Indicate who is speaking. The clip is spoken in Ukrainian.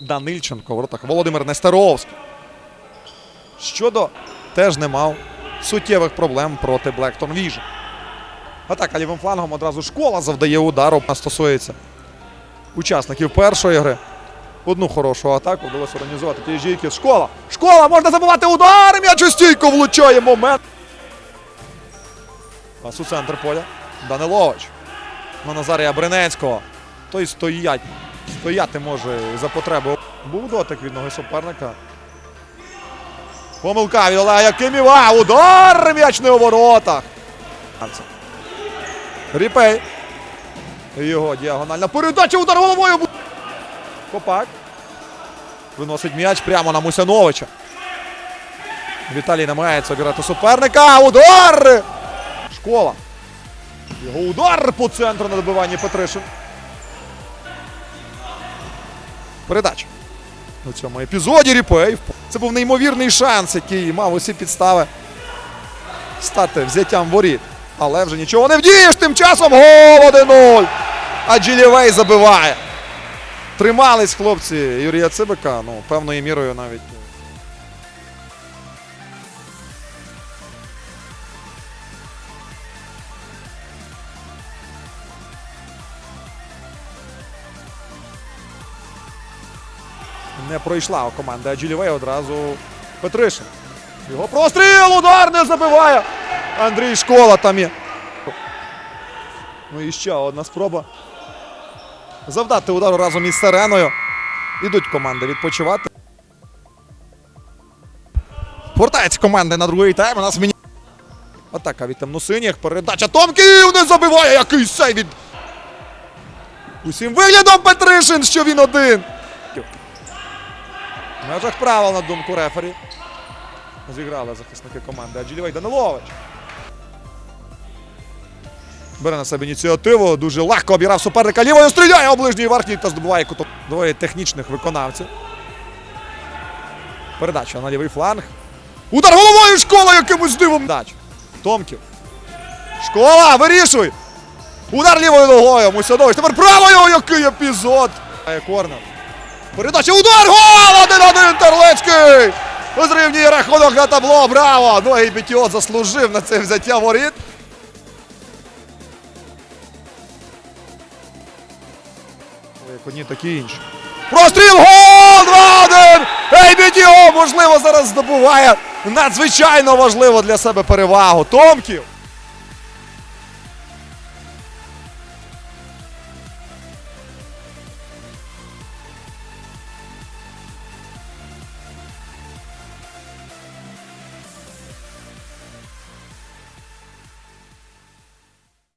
Speaker 1: Данильченко. Воротах Володимир Нестеровський. Щодо теж не мав суттєвих проблем проти Blackton Vision. Атака лівим флангом одразу школа завдає удару. Стосується учасників першої гри. Одну хорошу атаку вдалося організувати ті жійки. Школа! Школа! Можна забивати удар! М'яч у стійку влучає момент. Пас у центр поля. Данилович. На Назарія Бринецького. Той стоять. Стояти може за потреби. Був дотик від ноги суперника. Помилка від Олега Якиміва. Удар! М'яч не у воротах. Ріпей. Його діагональна передача. Удар головою. Копак. Виносить м'яч прямо на Мусяновича. Віталій намагається обірати суперника. Удар! Школа. Його удар по центру на добиванні Петришин. Передача. У цьому епізоді Ріпей. Це був неймовірний шанс, який мав усі підстави стати взяттям воріт. Але вже нічого не вдієш. Тим часом гол 1-0. А Джилєвей забиває. Тримались хлопці Юрія Цибика, ну, певною мірою навіть. Не пройшла команда Джилєвей одразу Петришин. Його простріл, удар не забиває. Андрій Школа там є. Ну і ще одна спроба. Завдати удару разом із Сиреною. Ідуть команди відпочивати. Повертається команда на другий тайм. У нас мені. Атака від темносиніх. Передача Томків не забиває. Який сей від. Усім виглядом Петришин, що він один. В межах правил на думку рефері. Зіграли захисники команди Аджилівей Данилович. Бере на себе ініціативу. Дуже легко обіграв суперника. Лівою стріляє у ближній верхній та здобуває куток. Двоє технічних виконавців. Передача на лівий фланг. Удар головою школа якимось дивом. Дач. Томків. Школа, вирішуй! Удар лівою ногою. Мусянович. Тепер правою. Який епізод! Корнер. Передача. Удар! Гол! 1-1 Терлецький! Зрівнює рахунок на табло. Браво! Ну і Бітіо заслужив на це взяття воріт. Як одні, так і інші. Простріл! Гол! 2-1! Ейбітіо, можливо, зараз здобуває надзвичайно важливо для себе перевагу. Томків!